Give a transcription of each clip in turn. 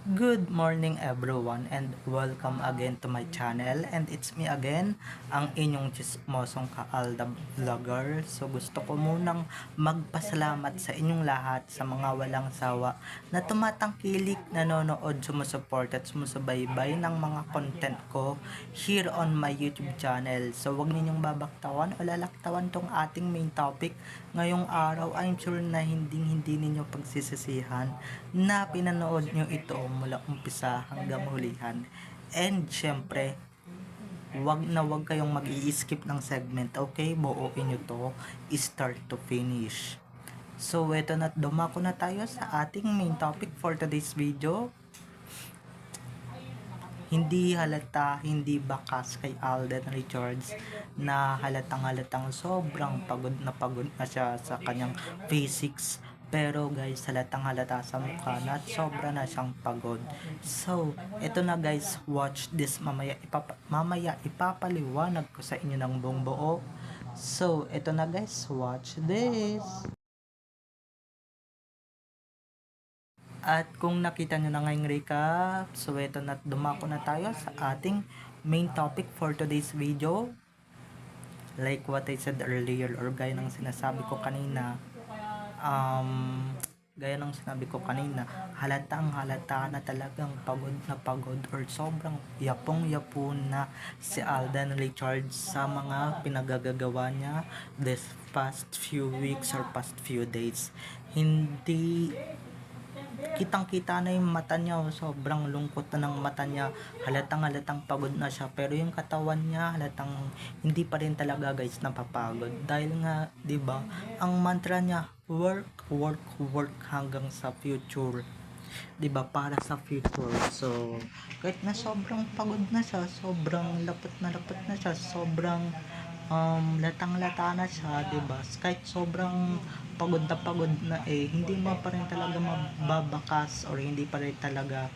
Good morning everyone and welcome again to my channel and it's me again, ang inyong chismosong kaalda vlogger. So gusto ko munang magpasalamat sa inyong lahat sa mga walang sawa na tumatangkilik, nanonood, sumusuport at sumusubaybay ng mga content ko here on my YouTube channel. So wag ninyong babaktawan o lalaktawan tong ating main topic ngayong araw. I'm sure na hindi hindi ninyo pagsisisihan na pinanood nyo ito mula umpisa hanggang hulihan. And syempre, wag na wag kayong mag skip ng segment, okay? Buuin nyo to, start to finish. So, eto na, dumako na tayo sa ating main topic for today's video. Hindi halata, hindi bakas kay Alden Richards na halatang halatang sobrang pagod na pagod na siya sa kanyang physics pero guys, halatang halata sa mukha na at sobra na siyang pagod. So, eto na guys, watch this mamaya, ipapa, mamaya ipapaliwanag ko sa inyo ng buong buo. So, eto na guys, watch this. At kung nakita nyo na ngayong recap, so eto na dumako na tayo sa ating main topic for today's video. Like what I said earlier or gaya ng sinasabi ko kanina, um, gaya ng sinabi ko kanina, halatang halata na talagang pagod na pagod or sobrang yapong yapon na si Alden Richards sa mga pinagagagawa niya this past few weeks or past few days. Hindi kitang kita na yung mata niya sobrang lungkot na ng mata niya. Halatang halatang pagod na siya. Pero yung katawan niya halatang hindi pa rin talaga guys napapagod. Dahil nga 'di ba ang mantra niya work work work hanggang sa future. 'di ba para sa future. So kahit na sobrang pagod na siya sobrang lapot na lapot na siya sobrang um, latang-lata na siya, ba? Kahit sobrang pagod na pagod na eh, hindi mo pa rin talaga mababakas or hindi pa rin talaga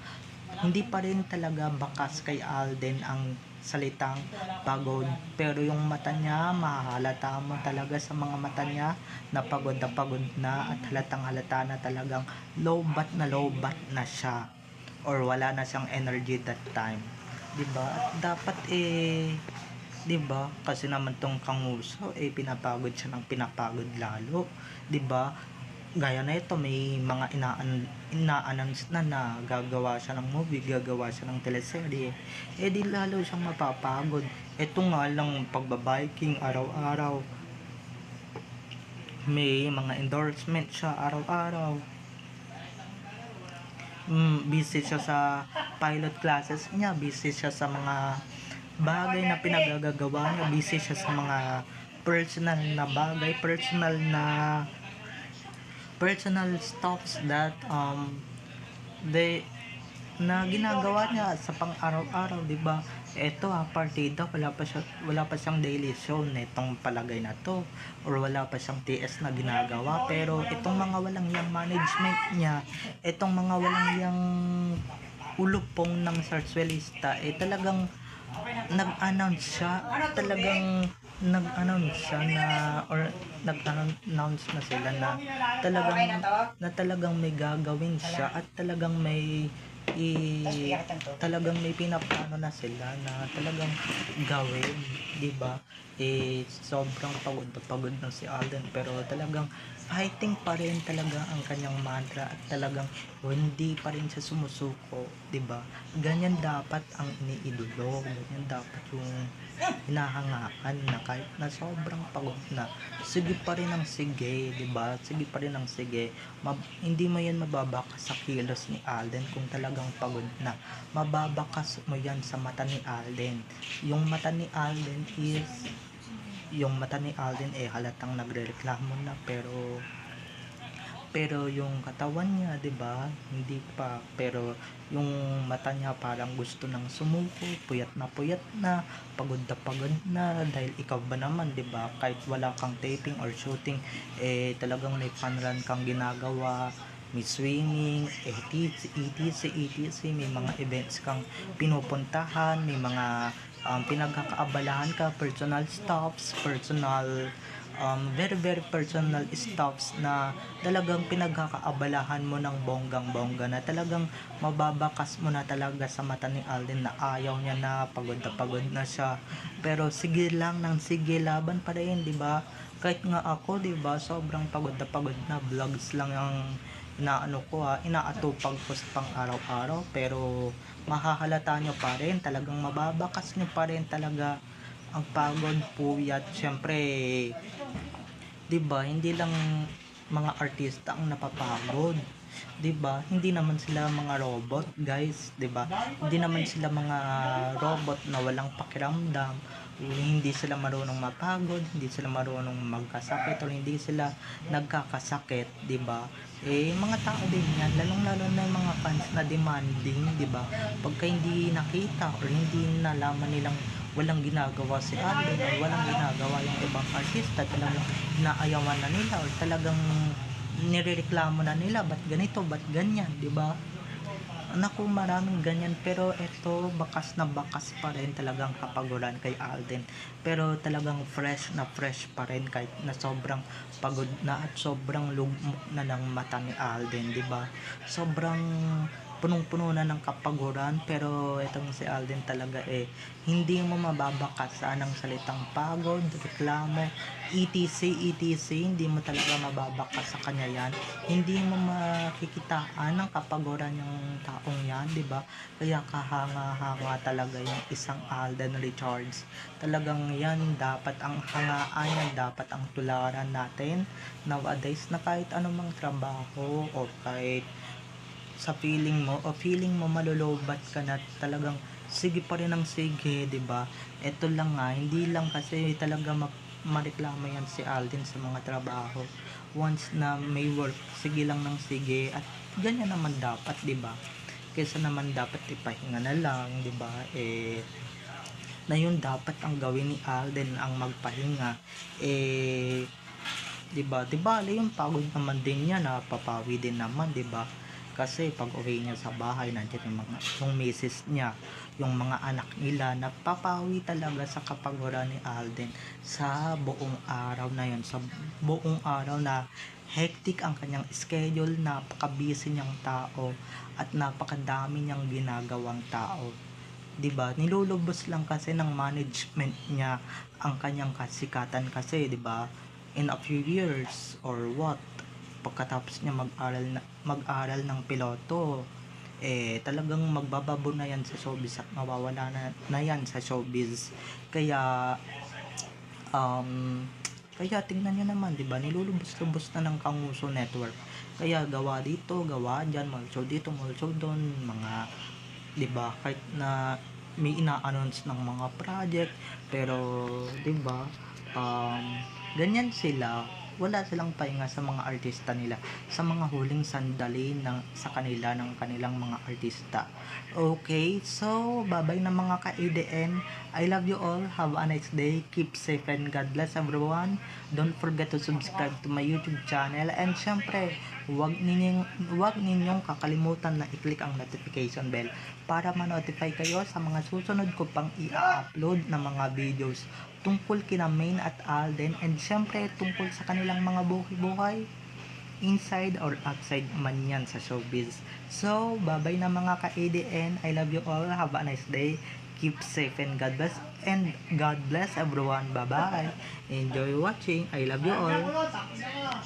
hindi pa rin talaga bakas kay Alden ang salitang pagod. Pero yung mata niya, mahalata mo talaga sa mga mata niya na pagod na pagod na at halatang halata na talagang low bat na low bat na siya or wala na siyang energy that time. 'Di ba? At dapat eh 'di ba? Kasi naman tong kanguso eh pinapagod siya ng pinapagod lalo, 'di ba? Gaya na ito, may mga inaan ina-announce na na gagawa siya ng movie, gagawa siya ng teleserye. Eh di lalo siyang mapapagod. Ito nga lang pagbabiking araw-araw. May mga endorsement siya araw-araw. Mm, busy siya sa pilot classes niya, busy siya sa mga bagay na pinagagagawa niya, busy siya sa mga personal na bagay, personal na personal stuffs that um they na ginagawa niya sa pang-araw-araw, 'di ba? Ito ha, partida, wala pa siya wala pa siyang daily show nitong palagay na to. Or wala pa siyang TS na ginagawa. Pero itong mga walang yang management niya, itong mga walang yang ulupong ng Sarsuelista eh talagang nag-announce siya. Talagang nag-announce siya na or nag-announce na sila na talagang na talagang may gagawin siya at talagang may i talagang may pinaplano na sila na talagang gawin, 'di ba? Eh sobrang pagod na pagod na si Alden pero talagang fighting pa rin talaga ang kanyang mantra at talagang hindi pa rin siya sumusuko, 'di ba? Ganyan dapat ang iniidolo, ganyan dapat yung hinahangaan na kahit na sobrang pagod na. Sige pa rin ang sige ba? Sige pa rin ang sige. Mab- hindi mo yan mababakas sa kilos ni Alden kung talagang pagod na. Mababakas mo yan sa mata ni Alden. Yung mata ni Alden is yung mata ni Alden eh halatang nagrereklamo na pero pero yung katawan niya 'di ba? Hindi pa pero yung mata niya parang gusto nang sumuko puyat na puyat na pagod na pagod na. Dahil ikaw ba naman 'di ba? Kahit wala kang taping or shooting eh talagang may fun run kang ginagawa may swimming, etc, etc, etc, may mga events kang pinupuntahan, may mga um, pinagkakaabalahan ka, personal stops, personal um, very very personal stuffs na talagang pinagkakaabalahan mo ng bonggang bongga na talagang mababakas mo na talaga sa mata ni Alden na ayaw niya na pagod na pagod na siya. Pero sige lang ng sige laban pa rin di ba? Kahit nga ako di ba? Sobrang pagod na pagod na vlogs lang yung inaano ko ha inaatupag ko sa pang araw-araw pero mahahalata nyo pa rin talagang mababakas nyo pa rin talaga ang pagod puyat syempre 'di ba hindi lang mga artista ang napapagod 'di ba hindi naman sila mga robot guys 'di ba hindi naman sila mga robot na walang pakiramdam hindi sila marunong mapagod hindi sila marunong magkasakit o hindi sila nagkakasakit 'di ba eh mga tao din yan lalong lalo na yung mga fans na demanding 'di ba pagka hindi nakita or hindi nalaman nilang walang ginagawa si Alden or walang ginagawa yung ibang artista talagang inaayawan na nila or talagang nirereklamo na nila ba't ganito? Ba't ganyan? Di ba? Naku maraming ganyan pero ito bakas na bakas pa rin talagang kapaguran kay Alden. Pero talagang fresh na fresh pa rin kahit na sobrang pagod na at sobrang lugmok na ng mata ni Alden di ba? Sobrang punong-puno na ng kapaguran pero itong si Alden talaga eh hindi mo mababakasan ng salitang pagod, reklamo, etc, etc, hindi mo talaga mababakas sa kanya yan. Hindi mo makikitaan ng kapaguran yung taong yan, di ba? Kaya kahanga-hanga talaga yung isang Alden Richards. Talagang yan dapat ang hangaan yan, dapat ang tularan natin nowadays na kahit anumang trabaho o kahit sa feeling mo o feeling mo malulubat ka na talagang sige pa rin ang sige, 'di ba? Ito lang nga, hindi lang kasi talaga ma- mareklamo yan si Alden sa mga trabaho. Once na may work, sige lang ng sige at ganyan naman dapat, 'di ba? Kaysa naman dapat ipahinga na lang, 'di ba? Eh na yun dapat ang gawin ni Alden ang magpahinga eh 'di ba? 'Di ba? Yung pagod naman din niya napapawi din naman, 'di ba? Kasi pag uwi niya sa bahay, nandiyan yung mga yung misis niya, yung mga anak nila, nagpapawi talaga sa kapaguran ni Alden sa buong araw na yun, sa buong araw na hectic ang kanyang schedule, napaka-busy niyang tao at napakadami niyang ginagawang tao. 'di ba? Nilulubos lang kasi ng management niya ang kanyang kasikatan kasi, 'di ba? In a few years or what? Pagkatapos niya mag-aral na, mag-aral ng piloto, eh talagang magbababo na yan sa showbiz at mawawala na, na yan sa showbiz. Kaya um kaya tingnan niyo naman, 'di ba? Nilulubos-lubos na ng Kanguso Network. Kaya gawa dito, gawa diyan, mulso dito, mulso doon, mga 'di ba? Kahit na may ina-announce ng mga project, pero 'di ba? Um, ganyan sila. Wala silang pahinga sa mga artista nila, sa mga huling sandali ng sa kanila ng kanilang mga artista. Okay, so bye-bye na mga ka-ADN. I love you all. Have a nice day. Keep safe and God bless everyone. Don't forget to subscribe to my YouTube channel. And syempre, wag ninyong, wag ninyong kakalimutan na i-click ang notification bell para ma-notify kayo sa mga susunod ko pang i-upload na mga videos tungkol kina Main at Alden and syempre tungkol sa kanilang mga buhay-buhay inside or outside man yan sa showbiz. So, bye-bye na mga ka-ADN. I love you all. Have a nice day. Keep safe and God bless. And God bless everyone. Bye-bye. Enjoy watching. I love you all.